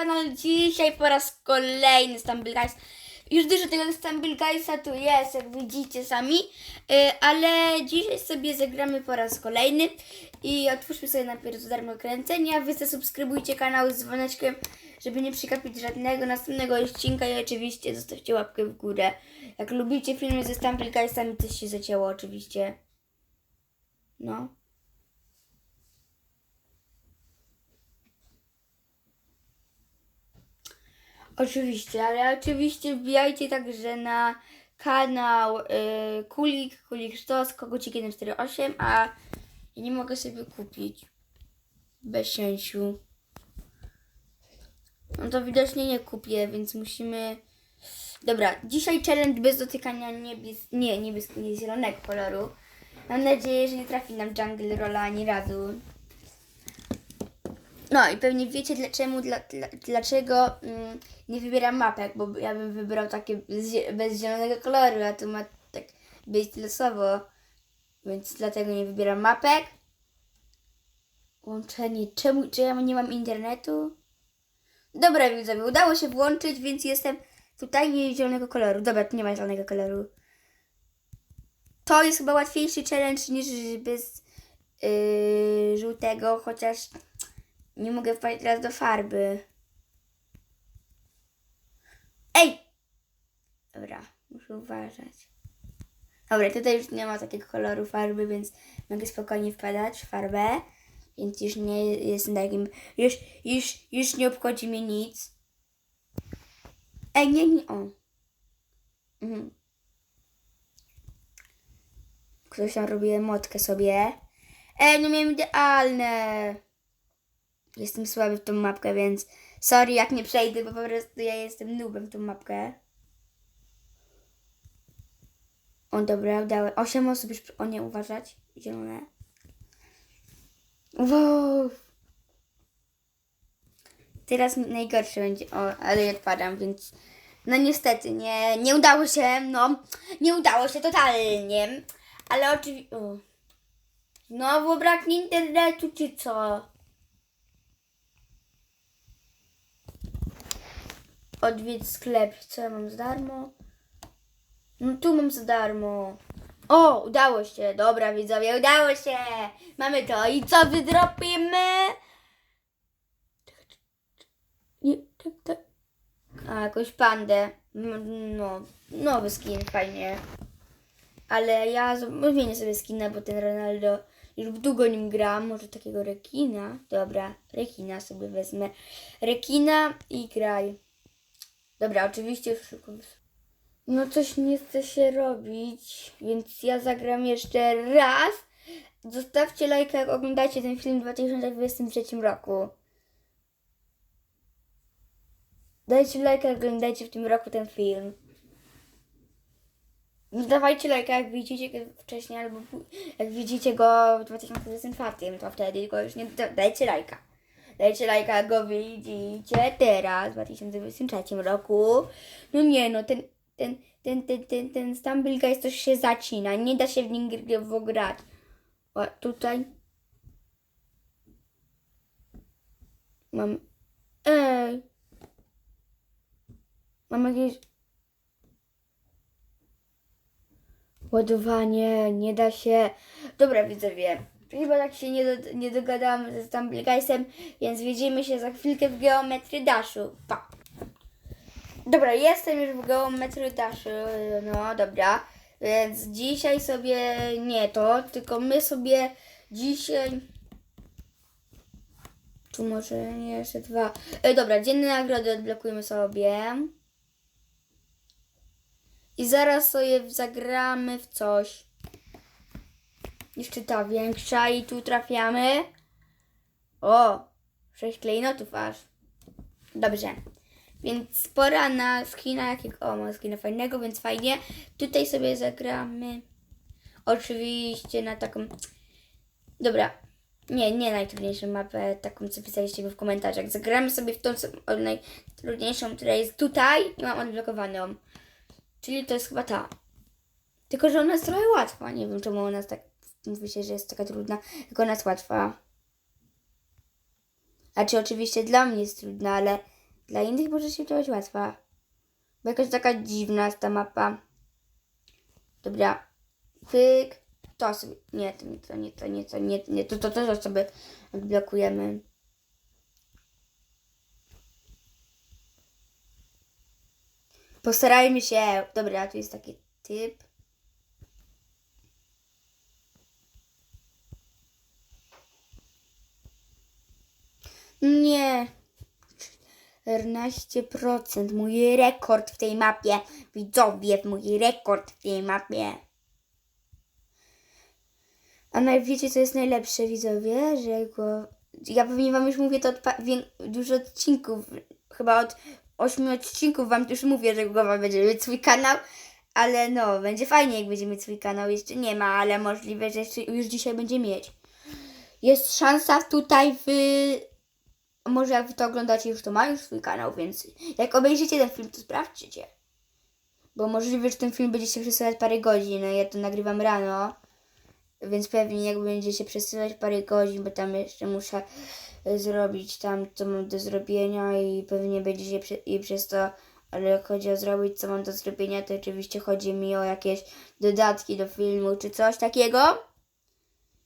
kanale. Dzisiaj po raz kolejny Stumble Guys. Już dużo tego Stumble Guysa tu jest, jak widzicie sami. Yy, ale dzisiaj sobie zagramy po raz kolejny. I otwórzmy sobie najpierw darmo kręcenia. Wy zasubskrybujcie kanał z dzwoneczkiem, żeby nie przegapić żadnego następnego odcinka. I oczywiście zostawcie łapkę w górę. Jak lubicie filmy ze Stumble Guysami, coś się zacięło oczywiście. No. Oczywiście, ale oczywiście wbijajcie także na kanał y, Kulik, Kulik Sztos, Kogucik 148, a nie mogę sobie kupić bez sensu. No to widocznie nie kupię, więc musimy... Dobra, dzisiaj challenge bez dotykania niebies... nie, niebieskiego, nie zielonego koloru. Mam nadzieję, że nie trafi nam Jungle Rolla ani razu. No i pewnie wiecie dlaczego, dla, dla, dlaczego mm, nie wybieram mapek, bo ja bym wybrał takie bez, bez zielonego koloru, a tu ma tak być losowo, więc dlatego nie wybieram mapek. Łączenie, czemu, czy ja nie mam internetu? Dobra widzowie, udało się włączyć, więc jestem tutaj nie zielonego koloru. Dobra, tu nie ma zielonego koloru. To jest chyba łatwiejszy challenge niż bez yy, żółtego, chociaż nie mogę wpaść teraz do farby. Ej! Dobra, muszę uważać. Dobra, tutaj już nie ma takiego koloru farby, więc mogę spokojnie wpadać w farbę. Więc już nie jestem takim. Już, już, już nie obchodzi mnie nic. Ej, nie, nie. O. Mhm. Ktoś tam robi emotkę sobie. Ej, no miałem idealne. Jestem słaby w tą mapkę, więc sorry jak nie przejdę, bo po prostu ja jestem nubem w tą mapkę. O dobra, dałem. Osiem osób już, o nie, uważać. Zielone. Wow. Teraz najgorsze będzie, o, ale ja odpadam, więc no niestety, nie, nie udało się, no, nie udało się totalnie, ale oczywiście, znowu brak internetu, czy co? Odwiedź sklep. Co ja mam za darmo? No tu mam za darmo. O, udało się. Dobra, widzowie, udało się. Mamy to. I co wydropimy? Nie, tak, tak. A, jakąś pandę. No, nowy skin, fajnie. Ale ja zmienię sobie skina, bo ten Ronaldo już długo nim gram. Może takiego rekina. Dobra, rekina sobie wezmę. Rekina i graj. Dobra, oczywiście szybko. No coś nie chce się robić, więc ja zagram jeszcze raz. Zostawcie lajka, jak oglądacie ten film w 2023 roku. Dajcie lajka, jak oglądacie w tym roku ten film. No dawajcie lajka, jak widzicie go wcześniej, albo jak widzicie go w 2024, to wtedy go już nie da- dajcie lajka. Dajcie lajka, go widzicie teraz, w 2023 roku. No nie no, ten, ten, ten, ten, ten, ten Stumble Guys to się zacina. Nie da się w nim gr- grać. O, tutaj. Mam... Ej. Mam jakieś... Ładowanie, nie da się. Dobra, widzowie. Chyba tak się nie, do, nie dogadałam ze Stumble Guysem, więc widzimy się za chwilkę w geometrii daszu. Pa! Dobra, jestem już w geometrii daszu. No, dobra. Więc dzisiaj sobie nie to, tylko my sobie dzisiaj. Tu może nie jeszcze dwa. E, dobra, dzienne nagrody odblokujemy sobie. I zaraz sobie zagramy w coś. Jeszcze ta większa i tu trafiamy. O, sześć klejnotów aż. Dobrze. Więc pora na skina jakiego. O, mam skina fajnego, więc fajnie. Tutaj sobie zagramy. Oczywiście na taką. Dobra. Nie, nie najtrudniejszą mapę, taką co pisaliście w komentarzach. Zagramy sobie w tą najtrudniejszą, która jest tutaj i mam odblokowaną. Czyli to jest chyba ta. Tylko, że ona jest trochę łatwa. Nie wiem, czemu ona jest tak. Mówi się, że jest taka trudna. Tylko ona jest łatwa. A czy oczywiście dla mnie jest trudna, ale Dla innych może się wydawać łatwa. Bo jakaś taka dziwna jest ta mapa. Dobra. Pyk. To sobie. Nie, to nie, to nie, to nie, to nie, nie to, to, to, to sobie odblokujemy. Postarajmy się. Dobra, tu jest taki typ. Nie. 14%. Mój rekord w tej mapie. Widzowie, mój rekord w tej mapie. A wiecie, co jest najlepsze, widzowie? Że go... Ja pewnie wam już mówię to od dużo odcinków. Chyba od 8 odcinków wam już mówię, że Głowa będzie mieć swój kanał. Ale no, będzie fajnie, jak będzie mieć swój kanał. Jeszcze nie ma, ale możliwe, że jeszcze już dzisiaj będzie mieć. Jest szansa tutaj w może jak wy to oglądacie, już to ma już swój kanał, więc jak obejrzycie ten film, to sprawdźcie. Bo możliwe, że ten film będzie się przesyłać parę godzin, ja to nagrywam rano, więc pewnie jak będzie się przesyłać parę godzin, bo tam jeszcze muszę e, zrobić tam, co mam do zrobienia i pewnie będzie się prze, i przez to, ale jak chodzi o zrobić, co mam do zrobienia, to oczywiście chodzi mi o jakieś dodatki do filmu, czy coś takiego.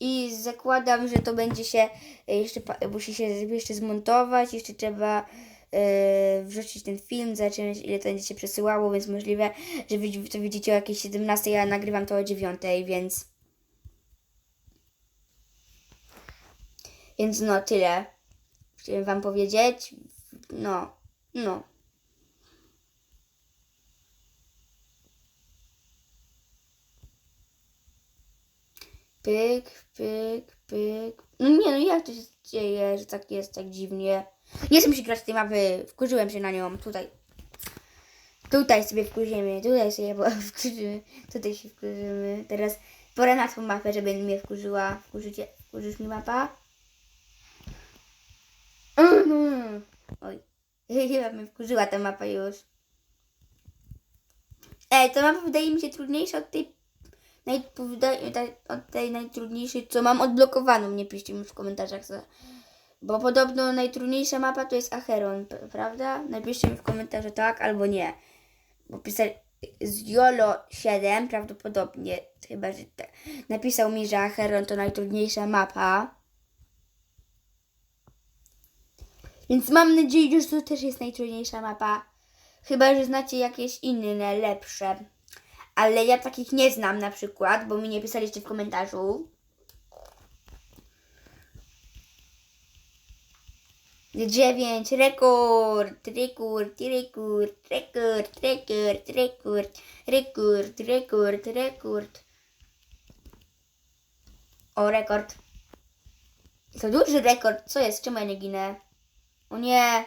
I zakładam, że to będzie się e, jeszcze, musi się jeszcze zmontować, jeszcze trzeba e, wrzucić ten film, zobaczymy ile to będzie się przesyłało, więc możliwe, że to widzicie o jakieś 17, ja nagrywam to o 9, więc więc no tyle. Chciałem wam powiedzieć. No, no. Pyk, pyk, pyk. No nie, no jak to się dzieje, że tak jest, tak dziwnie. Nie chcę się grać tej mapy, wkurzyłem się na nią, tutaj. Tutaj sobie wkurzymy, tutaj sobie wkurzymy, tutaj się wkurzymy. Teraz pora na tą mapę, żeby mnie wkurzyła. Wkurzycie, wkurzysz mi mapa? Mhm. Oj, chyba mnie wkurzyła ta mapa już. Ej, ta mapa wydaje mi się trudniejsza od tej od tej najtrudniejszej, co mam odblokowaną. Nie piszcie mi w komentarzach. Co, bo podobno najtrudniejsza mapa to jest Acheron, prawda? Napiszcie mi w komentarzu tak albo nie. Bo pisał z Jolo 7 prawdopodobnie, chyba że te, napisał mi, że Acheron to najtrudniejsza mapa. Więc mam nadzieję, że to też jest najtrudniejsza mapa. Chyba, że znacie jakieś inne, lepsze. Ale ja takich nie znam na przykład, bo mi nie pisaliście w komentarzu. Dziewięć, rekord, rekord, rekord, rekord, rekord, rekord, rekord, rekord, rekord. O, rekord. To duży rekord. Co jest? Czemu ja nie ginę? O nie.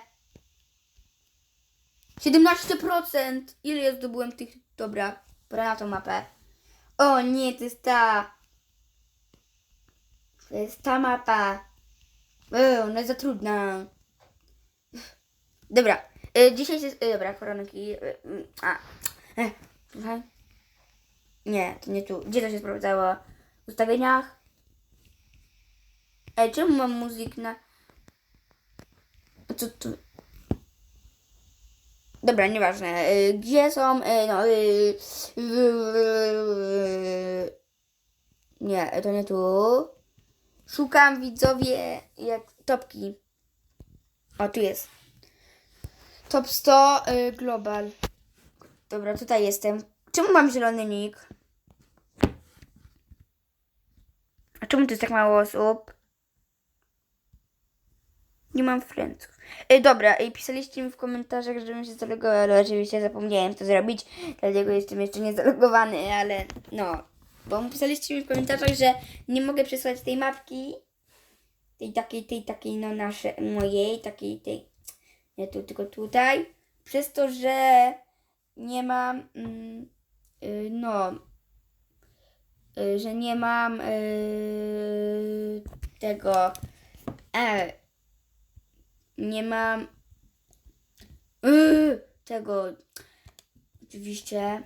17%! Ile ja zdobyłem tych... Dobra, pora na tą mapę. O nie, to jest ta... To jest ta mapa. O, ona jest za trudna. Dobra, y, dzisiaj jest... Y, dobra, koronki... Y, y, a. E, słuchaj. Nie, to nie tu. Gdzie to się sprawdzało? W ustawieniach? Ej, czemu mam muzyk na... Co tu... Dobra, nieważne. Y, Gdzie są. y, No. y, Nie, to nie tu. Szukam widzowie jak topki. O, tu jest. Top 100 y, Global. Dobra, tutaj jestem. Czemu mam zielony nick? A czemu to jest tak mało osób? Nie mam friendów. Ej, dobra, i pisaliście mi w komentarzach, żebym się zalogował, ale oczywiście zapomniałem to zrobić, dlatego jestem jeszcze nie zalogowany, ale no. Bo pisaliście mi w komentarzach, że nie mogę przesłać tej mapki, tej takiej, tej takiej, no nasze, mojej, takiej, tej, nie tu, tylko tutaj, przez to, że nie mam, mm, y, no, y, że nie mam y, tego, e, nie ma yy, tego. Oczywiście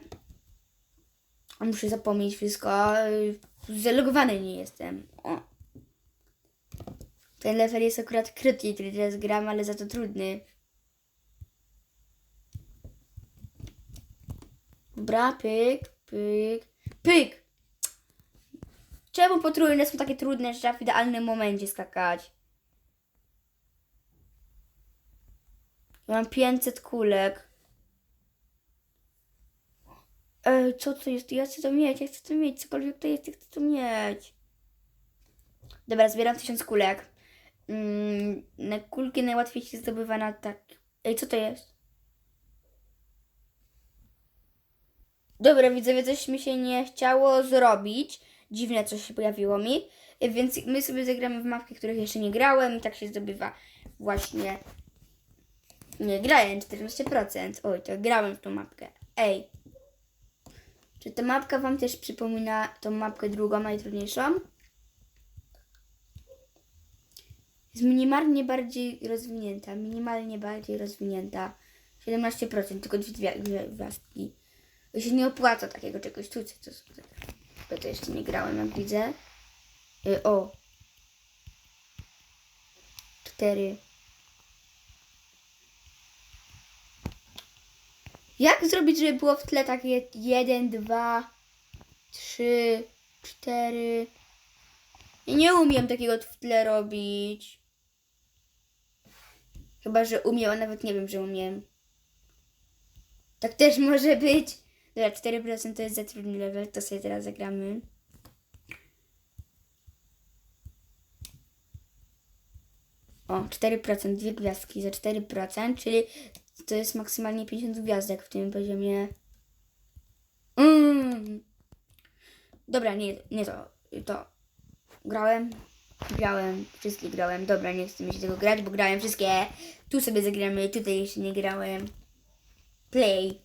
muszę zapomnieć wszystko. Yy, zalogowany nie jestem. O. Ten level jest akurat krótki, który teraz gram, ale za to trudny. Dobra, pyk, pyk, pyk! Czemu potrójne są takie trudne, że trzeba w idealnym momencie skakać? Mam 500 kulek. Ej, co to jest? Ja chcę to mieć, ja chcę to mieć, cokolwiek to jest, ja chcę to mieć. Dobra, zbieram 1000 kulek. Mm, kulki najłatwiej się zdobywa na tak. Ej, co to jest? Dobra, widzowie, coś mi się nie chciało zrobić. Dziwne coś się pojawiło mi. Więc my sobie zagramy w mapki, których jeszcze nie grałem i tak się zdobywa właśnie... Nie, grałem 14%. Oj, to grałem w tą mapkę. Ej. Czy ta mapka wam też przypomina tą mapkę drugą, najtrudniejszą? Jest minimalnie bardziej rozwinięta. Minimalnie bardziej rozwinięta. 17%, tylko dwie gwiazdki. To się nie opłaca takiego czegoś. Tu co Bo to jeszcze nie grałem, jak widzę. Y, o. Cztery. Jak zrobić, żeby było w tle takie jeden, dwa, trzy, cztery. Ja nie umiem takiego w tle robić. Chyba, że umiem, a nawet nie wiem, że umiem. Tak też może być. Dobra, 4% to jest za trudny level, to sobie teraz zagramy. O, 4%, dwie gwiazdki za 4%, czyli to jest maksymalnie 50 gwiazdek w tym poziomie. Mm. Dobra, nie, nie to, to. Grałem, grałem, wszystkie grałem. Dobra, nie chcę mi się tego grać, bo grałem wszystkie. Tu sobie zagramy, tutaj jeszcze nie grałem. Play.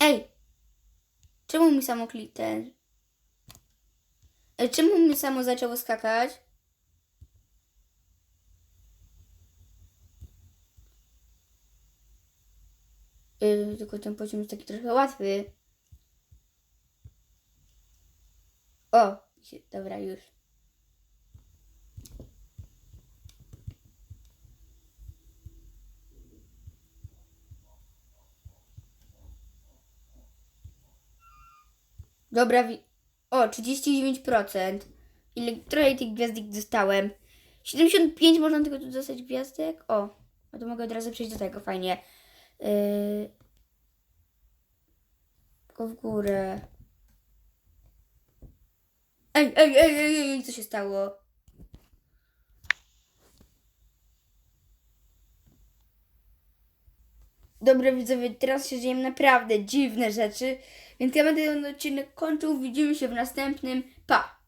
Ej! Czemu mi samo? Ej, czemu mi samo zaczęło skakać? Yy, tylko ten poziom jest taki trochę łatwy. O! Dobra, już. Dobra, o, 39%. Ile, trochę tych gwiazdek dostałem. 75 można tylko tu dostać gwiazdek. O, no to mogę od razu przejść do tego, fajnie. Yy... Tylko w górę. Ej, ej, ej, ej, ej, co się stało? Dobra widzowie, teraz się dzieją naprawdę dziwne rzeczy, więc ja będę ten odcinek kończył. Widzimy się w następnym. Pa!